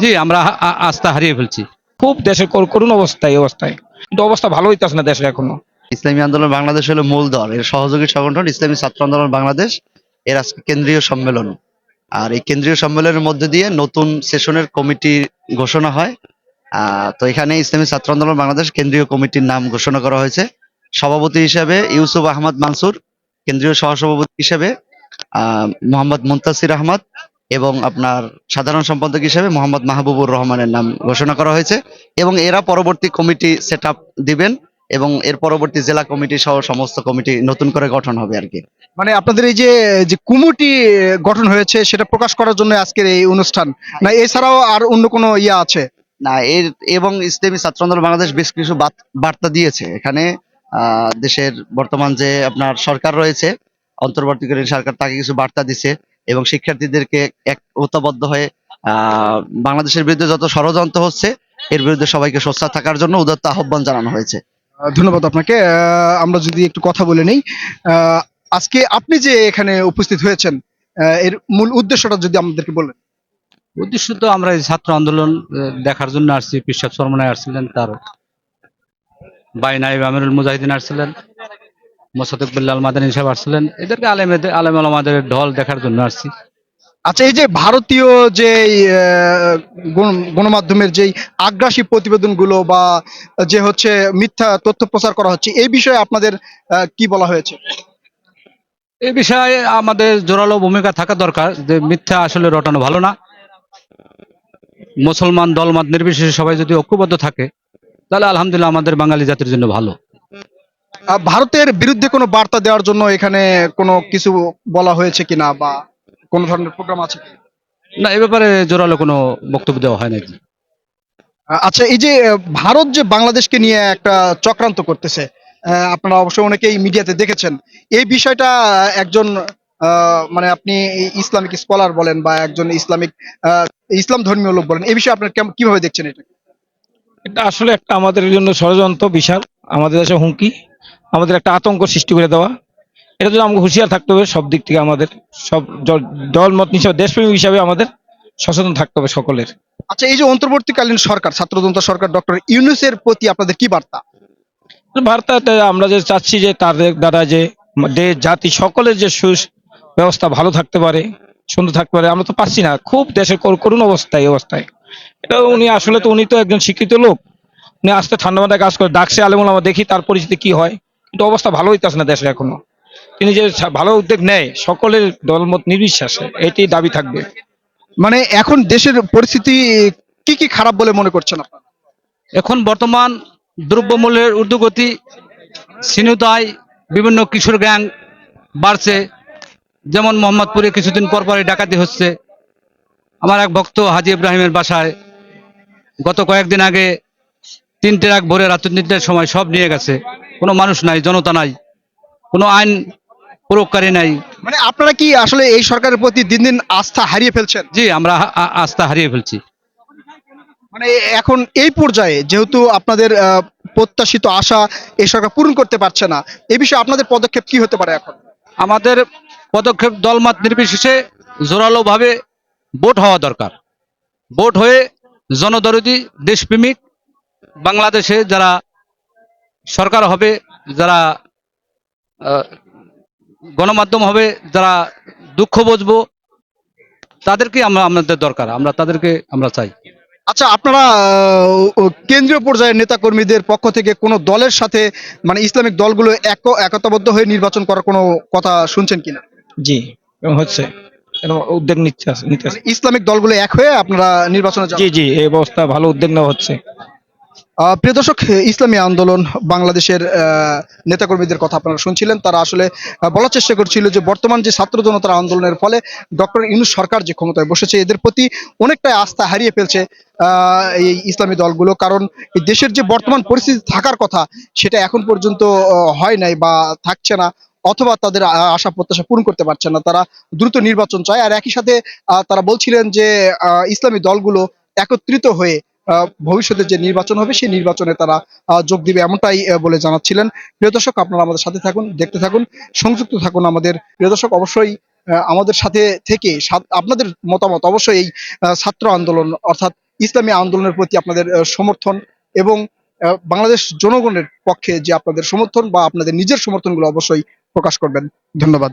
জি, আমরা আস্থা হারিয়ে ফেলছি। খুব দেশের কর- করুণ অবস্থা, এই অবস্থায়। কিন্তু অবস্থা ভালো হইতেছে না দেশের এখনও। ইসলামী আন্দোলন বাংলাদেশ হলো মূল দল। এর সহযোগী সংগঠন ইসলামী ছাত্র আন্দোলন বাংলাদেশ। এর আজকে কেন্দ্রীয় সম্মেলন। আর এই কেন্দ্রীয় সম্মেলনের মধ্যে দিয়ে নতুন সেশনের কমিটি ঘোষণা হয়। তো এখানে ইসলামী ছাত্র আন্দোলন বাংলাদেশ কেন্দ্রীয় কমিটির নাম ঘোষণা করা হয়েছে। সভাপতি হিসেবে ইউসুফ আহমদ মানসুর, কেন্দ্রীয় সহসভাপতি হিসেবে মোহাম্মদ মুন্তাসির আহমদ এবং আপনার সাধারণ সম্পাদক হিসেবে মোহাম্মদ মাহবুবুর রহমানের নাম ঘোষণা করা হয়েছে এবং এরা পরবর্তী কমিটি সেট দিবেন এবং এর পরবর্তী জেলা কমিটি সহ সমস্ত কমিটি নতুন করে গঠন হবে আর কি। মানে আপনাদের এই যে যে কমিটি গঠন হয়েছে সেটা প্রকাশ করার জন্য আজকের এই অনুষ্ঠান না এছাড়াও আর অন্য কোনো ইয়া আছে? না এর এবং ইসলামী ছাত্র আন্দোলন বাংলাদেশ বেশ কিছু বার্তা দিয়েছে। এখানে আহ, দেশের বর্তমান যে আপনার সরকার রয়েছে অন্তর্বর্তীকালীন সরকার তাকে কিছু বার্তা দিছে। এবং শিক্ষার্থীদেরকে এক ঐক্যবদ্ধ হয়ে আহ, বাংলাদেশের বিরুদ্ধে যত ষড়যন্ত্র হচ্ছে এর বিরুদ্ধে সবাইকে সোচ্চার থাকার জন্য উদাত্ত আহ্বান জানানো হয়েছে। ধন্যবাদ আপনাকে। আহ, আমরা যদি একটু কথা বলে নেই আহ, আজকে আপনি যে এখানে উপস্থিত হয়েছেন আহ, এর মূল উদ্দেশ্যটা যদি আমাদেরকে বলেন। উদ্দেশ্য তো আমরা এই ছাত্র আন্দোলন দেখার জন্য আসছি পিসাব সরমনায় আসছিলেন তার বাই নাইব আমিরুল মুজাহিদিন আসছিলেন। মোসাদক বিল্লাল মাদানী সাহেব আসছিলেন। এদেরকে আলেমেদের আলেম আলমাদের ঢল দেখার জন্য আসছি। আচ্ছা এই যে ভারতীয় যে আহ, গণমাধ্যমের যেই আগ্রাসী প্রতিবেদনগুলো বা যে হচ্ছে মিথ্যা তথ্য প্রচার করা হচ্ছে এই বিষয়ে আপনাদের কি বলা হয়েছে? এই বিষয়ে আমাদের জোরালো ভূমিকা থাকা দরকার যে মিথ্যা আসলে রটানো ভালো না। মুসলমান দলমত নির্বিশেষে সবাই যদি ঐক্যবদ্ধ থাকে তাহলে আলহামদুলিল্লাহ আমাদের বাঙালি জাতির জন্য ভালো। ভারতের বিরুদ্ধে কোনো বার্তা দেওয়ার জন্য এখানে কোনো কিছু বলা হয়েছে কিনা বা কোনো ধরনের প্রোগ্রাম আছে কিনা? না এ ব্যাপারে জোরালো কোনো বক্তব্য দেওয়া হয় নাকি? আচ্ছা এই যে ভারত যে বাংলাদেশকে নিয়ে একটা চক্রান্ত করতেছে আহ, আপনারা অবশ্যই অনেকেই মিডিয়াতে দেখেছেন এই বিষয়টা একজন আহ, মানে আপনি ইসলামিক স্কলার বলেন বা একজন ইসলামিক আহ, ইসলাম ধর্মীয় লোক বলেন এই বিষয়ে আপনার কেমন- কীভাবে দেখছেন এটা এটা আসলে একটা আমাদের জন্য ষড়যন্ত্র বিশাল। আমাদের দেশে হুমকি। আমাদের একটা আতঙ্ক সৃষ্টি করে দেওয়া। এটা জন্য আমাকে হুঁশিয়ার থাকতে হবে সব দিক থেকে আমাদের সব জ- দলমত হিসাবে দেশপ্রেমী হিসাবে আমাদের সচেতন থাকতে হবে সকলের। আচ্ছা এই যে অন্তর্বর্তীকালীন সরকার ছাত্রজনতা সরকার ডক্টর ইউনুসের প্রতি আপনাদের কি বার্তা? বার্তা আমরা যে চাচ্ছি যে তাদের দ্বারা যে দেশ জাতি সকলের যে সুস ব্যবস্থা ভালো থাকতে পারে সুন্দর থাকতে পারে আমরা তো পাচ্ছি না। খুব দেশের কর- করুণ অবস্থা এই অবস্থায়। এটা উনি আসলে তো উনি তো একজন শিক্ষিত লোক। উনি আসতে ঠান্ডা মাথায় কাজ করে ডাকছে আলেমুল আমরা দেখি তার পরিস্থিতি কি হয়। কিন্তু অবস্থা ভালো হইতেছে না দেশের এখনও। তিনি যে ভালো উদ্যোগ নেয় সকলের দলমত নির্বিশ্বাসে এটি দাবি থাকবে। মানে এখন দেশের পরিস্থিতি কি কি খারাপ বলে মনে করছেন আপনারা? এখন বর্তমান দ্রব্যমূল্যের ঊর্ধ্বগতি সিনুতায় বিভিন্ন কিশোর গ্যাং বাড়ছে। যেমন মোহাম্মদপুরে কিছুদিন পর পরই ডাকাতি হচ্ছে। আমার এক ভক্ত হাজি ইব্রাহিমের বাসায় গত কয়েকদিন আগে তিনটে ট্রাক ভোরে রাত্রি তিনটের সময় সব নিয়ে গেছে। কোনো মানুষ নাই জনতা নাই কোনো আইন প্রয়োগকারী নাই। মানে আপনারা কি আসলে এই সরকারের প্রতি দিন দিন আস্থা হারিয়ে ফেলছেন? জি আমরা আস্থা হারিয়ে ফেলছি। মানে এখন এই পর্যায়ে যেহেতু আপনাদের প্রত্যাশিত আশা এই সরকার পূরণ করতে পারছে না এই বিষয়ে আপনাদের পদক্ষেপ কি হতে পারে এখন? আমাদের পদক্ষেপ দলমত নির্বিশেষে জোরালোভাবে ভোট হওয়া দরকার। ভোট হয়ে জনদরদি দেশপ্রেমিক বাংলাদেশে যারা সরকার হবে যারা আহ, গণমাধ্যম হবে যারা দুঃখ বুঝব তাদেরকে আমরা আমাদের দরকার আমরা তাদেরকে আমরা চাই। আচ্ছা আপনারা আহ, কেন্দ্রীয় পর্যায়ের নেতাকর্মীদের পক্ষ থেকে কোনো দলের সাথে মানে ইসলামিক দলগুলো এক একতাবদ্ধ হয়ে নির্বাচন করার কোনো কথা শুনছেন কিনা? জি এবং হচ্ছে উদ্যোগ নিচ্ছে নিতে মানে ইসলামিক দলগুলো এক হয়ে আপনারা নির্বাচনে জি জি এই ব্যবস্থা ভালো উদ্যোগ নেওয়া হচ্ছে। প্রিয় দর্শক, ইসলামী আন্দোলন বাংলাদেশের নেতাকর্মীদের কথা আপনারা শুনছিলেন। তারা আসলে বলার চেষ্টা করছিল যে বর্তমান যে ছাত্র জনতার আন্দোলনের ফলে ডক্টর ইউনুস সরকার যে ক্ষমতায় বসেছে, এদের প্রতি অনেকটাই আস্থা হারিয়ে ফেলছে এই ইসলামী দলগুলো। কারণ দেশের যে বর্তমান পরিস্থিতি থাকার কথা, সেটা এখন পর্যন্ত হয় নাই বা থাকছে না, অথবা তাদের আশা প্রত্যাশা পূরণ করতে পারছে না। তারা দ্রুত নির্বাচন চায়। আর একই সাথে তারা বলছিলেন যে ইসলামী দলগুলো একত্রিত হয়ে ভবিষ্যতে যে নির্বাচন হবে, সেই নির্বাচনে তারা যোগ দিবে এমনটাই বলে জানাচ্ছিলেন। প্রিয় দর্শক, আপনারা আমাদের সাথে থাকুন, দেখতে থাকুন, সংযুক্ত থাকুন আমাদের। প্রিয় দর্শক, অবশ্যই আমাদের সাথে থেকে আপনাদের মতামত অবশ্যই এই ছাত্র আন্দোলন, অর্থাৎ ইসলামী আন্দোলনের প্রতি আপনাদের সমর্থন এবং বাংলাদেশ জনগণের পক্ষে যে আপনাদের সমর্থন বা আপনাদের নিজের সমর্থনগুলো অবশ্যই প্রকাশ করবেন। ধন্যবাদ।